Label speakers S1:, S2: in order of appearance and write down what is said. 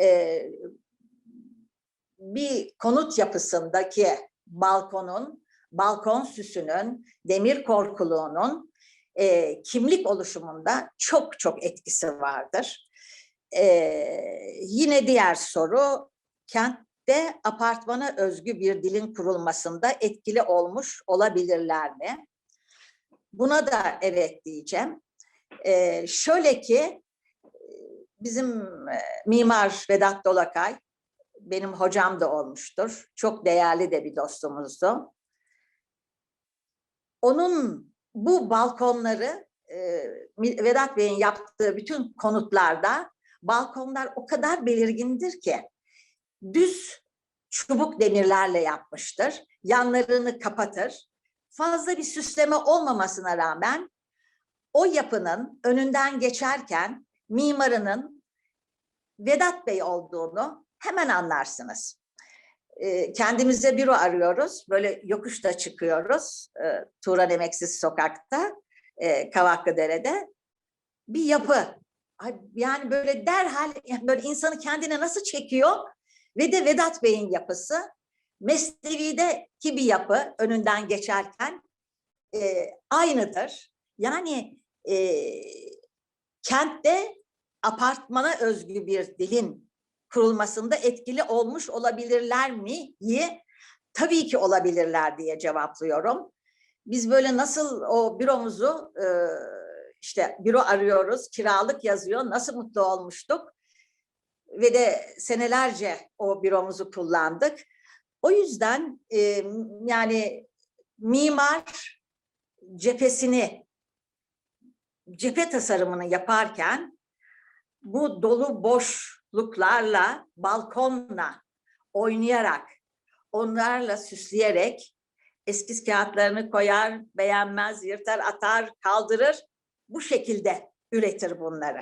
S1: e, bir konut yapısındaki balkonun, balkon süsünün, demir korkuluğunun e, kimlik oluşumunda çok çok etkisi vardır. E, yine diğer soru, kentte apartmana özgü bir dilin kurulmasında etkili olmuş olabilirler mi? Buna da evet diyeceğim. E, şöyle ki, bizim e, mimar Vedat Dolakay, benim hocam da olmuştur. Çok değerli de bir dostumuzdu. Onun bu balkonları e, Vedat Bey'in yaptığı bütün konutlarda balkonlar o kadar belirgindir ki düz çubuk demirlerle yapmıştır. Yanlarını kapatır. Fazla bir süsleme olmamasına rağmen o yapının önünden geçerken mimarının Vedat Bey olduğunu hemen anlarsınız. E, kendimize büro arıyoruz. Böyle yokuşta çıkıyoruz. E, Turan Emeksiz Sokak'ta, e, Kavaklıdere'de. Bir yapı. Yani böyle derhal böyle insanı kendine nasıl çekiyor? Ve de Vedat Bey'in yapısı. Mesnevi'deki bir yapı önünden geçerken e, aynıdır. Yani e, kentte apartmana özgü bir dilin kurulmasında etkili olmuş olabilirler mi? Tabii ki olabilirler diye cevaplıyorum. Biz böyle nasıl o büromuzu e, işte büro arıyoruz, kiralık yazıyor, nasıl mutlu olmuştuk ve de senelerce o büromuzu kullandık. O yüzden e, yani mimar cephesini, cephe tasarımını yaparken bu dolu boşluklarla, balkonla oynayarak, onlarla süsleyerek eskiz kağıtlarını koyar, beğenmez, yırtar, atar, kaldırır. Bu şekilde üretir bunları.